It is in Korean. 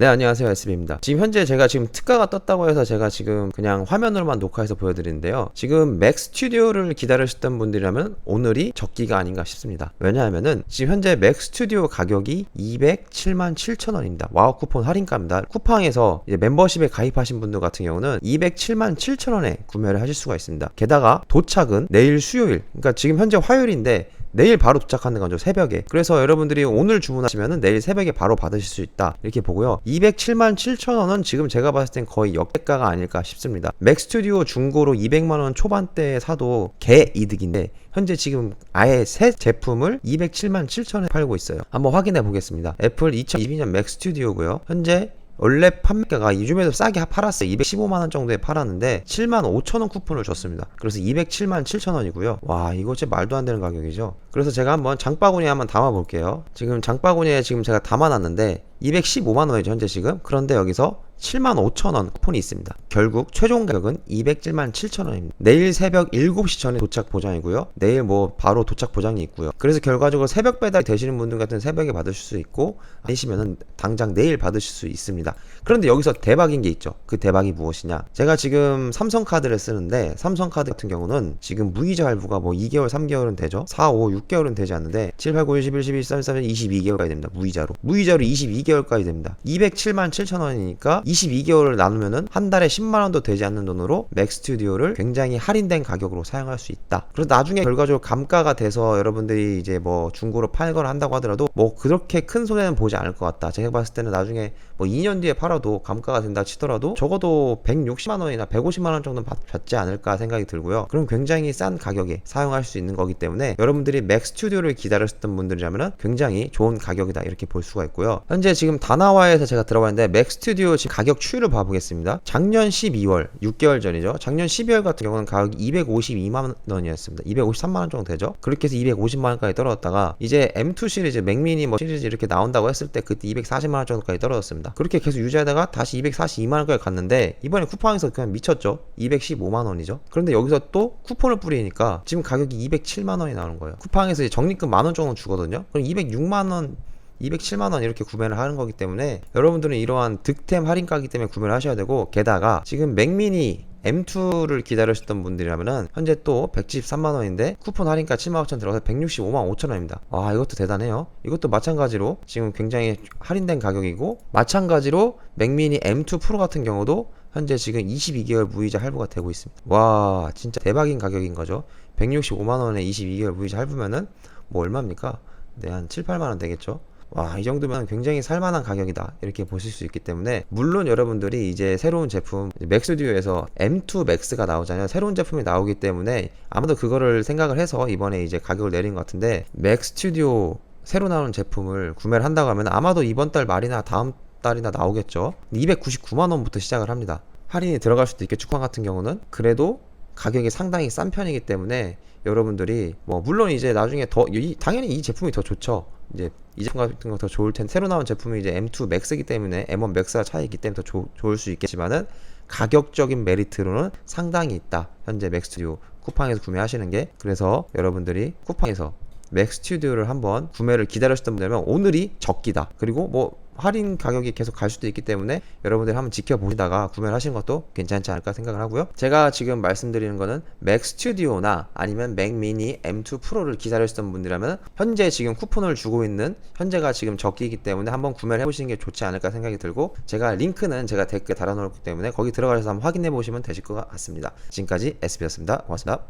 네, 안녕하세요. SB입니다. 지금 현재 제가 지금 특가가 떴다고 해서 제가 지금 그냥 화면으로만 녹화해서 보여드리는데요. 지금 맥 스튜디오를 기다리셨던 분들이라면 오늘이 적기가 아닌가 싶습니다. 왜냐하면은 지금 현재 맥 스튜디오 가격이 207만 7천 원입니다. 와우 쿠폰 할인가입니다. 쿠팡에서 멤버십에 가입하신 분들 같은 경우는 207만 7천 원에 구매를 하실 수가 있습니다. 게다가 도착은 내일 수요일, 그러니까 지금 현재 화요일인데 내일 바로 도착하는 거죠 새벽에. 그래서 여러분들이 오늘 주문하시면은 내일 새벽에 바로 받으실 수 있다. 이렇게 보고요. 207만 7천 원은 지금 제가 봤을 땐 거의 역대가가 아닐까 싶습니다. 맥스튜디오 중고로 200만 원 초반대에 사도 개 이득인데 현재 지금 아예 새 제품을 207만 7천에 팔고 있어요. 한번 확인해 보겠습니다. 애플 2022년 맥스튜디오고요. 현재 원래 판매가가 요즘에도 싸게 팔았어요. 215만원 정도에 팔았는데 7만 5천원 쿠폰을 줬습니다. 그래서 207만 7천원이고요. 와, 이거 진짜 말도 안 되는 가격이죠. 그래서 제가 한번 장바구니에 한번 담아 볼게요. 지금 장바구니에 지금 제가 담아놨는데 215만원이죠, 현재 지금. 그런데 여기서 7만 5천 원 쿠폰이 있습니다. 결국 최종 가격은 207만 7천 원입니다. 내일 새벽 7시 전에 도착 보장이고요. 내일 뭐 바로 도착 보장이 있고요. 그래서 결과적으로 새벽 배달 되시는 분들 같은 새벽에 받으실 수 있고 아니시면은 당장 내일 받으실 수 있습니다. 그런데 여기서 대박인 게 있죠. 그 대박이 무엇이냐? 제가 지금 삼성 카드를 쓰는데 삼성 카드 같은 경우는 지금 무이자 할부가 뭐 2개월, 3개월은 되죠. 4, 5, 6개월은 되지 않는데 7, 8, 9, 10, 11, 12, 13, 14, 22개월까지 됩니다. 무이자로. 무이자로 22개월까지 됩니다. 207만 7천 원이니까 22개월을 나누면은 한 달에 10만 원도 되지 않는 돈으로 맥 스튜디오를 굉장히 할인된 가격으로 사용할 수 있다. 그래서 나중에 결과적으로 감가가 돼서 여러분들이 이제 뭐 중고로 팔거나 한다고 하더라도 뭐 그렇게 큰 손해는 보지 않을 것 같다. 제가 봤을 때는 나중에 뭐 2년 뒤에 팔아도 감가가 된다 치더라도 적어도 160만 원이나 150만 원 정도는 받, 받지 않을까 생각이 들고요. 그럼 굉장히 싼 가격에 사용할 수 있는 거기 때문에 여러분들이 맥 스튜디오를 기다렸던 분들이라면 굉장히 좋은 가격이다 이렇게 볼 수가 있고요. 현재 지금 다나와에서 제가 들어가 있는데 맥 스튜디오 지금 가격 추이를 봐보겠습니다. 작년 12월 6개월 전이죠. 작년 12월 같은 경우는 가격이 252만 원이었습니다. 253만 원 정도 되죠. 그렇게 해서 250만 원까지 떨어졌다가 이제 M2 시리즈 맥미니 뭐 시리즈 이렇게 나온다고 했을 때 그때 240만 원 정도까지 떨어졌습니다. 그렇게 계속 유지하다가 다시 242만 원까지 갔는데 이번에 쿠팡에서 그냥 미쳤죠. 215만 원이죠. 그런데 여기서 또 쿠폰을 뿌리니까 지금 가격이 207만 원이 나오는 거예요. 쿠팡에서 이제 적립금 만 원 정도 주거든요. 그럼 206만 원 207만원 이렇게 구매를 하는 거기 때문에 여러분들은 이러한 득템 할인가기 때문에 구매를 하셔야 되고 게다가 지금 맥미니 M2를 기다리셨던 분들이라면은 현재 또 113만원인데 쿠폰 할인가 7만5천 들어가서 165만 5천원입니다. 와 이것도 대단해요. 이것도 마찬가지로 지금 굉장히 할인된 가격이고 마찬가지로 맥미니 M2 프로 같은 경우도 현재 지금 22개월 무이자 할부가 되고 있습니다. 와 진짜 대박인 가격인 거죠. 165만원에 22개월 무이자 할부면은 뭐 얼마입니까? 네, 한 7, 8만원 되겠죠? 와, 이 정도면 굉장히 살만한 가격이다. 이렇게 보실 수 있기 때문에, 물론 여러분들이 이제 새로운 제품, 맥스튜디오에서 M2 Max가 나오잖아요. 새로운 제품이 나오기 때문에 아마도 그거를 생각을 해서 이번에 이제 가격을 내린 것 같은데, 맥스튜디오 새로 나오는 제품을 구매를 한다고 하면 아마도 이번 달 말이나 다음 달이나 나오겠죠. 299만 원부터 시작을 합니다. 할인이 들어갈 수도 있겠죠. 쿠팡 같은 경우는. 그래도 가격이 상당히 싼 편이기 때문에 여러분들이 뭐 물론 이제 나중에 더 이, 당연히 이 제품이 더 좋죠. 이제 이 제품 같은 거 더 좋을 텐데 새로 나온 제품이 이제 M2 Max이기 때문에 M1 Max가 차이기 때문에 더 조, 좋을 수 있겠지만은 가격적인 메리트로는 상당히 있다. 현재 맥스튜디오 쿠팡에서 구매하시는 게 그래서 여러분들이 쿠팡에서 맥스튜디오를 한번 구매를 기다리셨던 분들면 오늘이 적기다. 그리고 뭐 할인 가격이 계속 갈 수도 있기 때문에 여러분들 한번 지켜보시다가 구매를 하시는 것도 괜찮지 않을까 생각을 하고요. 제가 지금 말씀드리는 거는 맥 스튜디오나 아니면 맥 미니 M2 프로를 기다리셨던 분들이라면 현재 지금 쿠폰을 주고 있는 현재가 지금 적기이기 때문에 한번 구매를 해보시는 게 좋지 않을까 생각이 들고 제가 링크는 제가 댓글에 달아놓았기 때문에 거기 들어가셔서 한번 확인해 보시면 되실 것 같습니다. 지금까지 SB였습니다. 고맙습니다.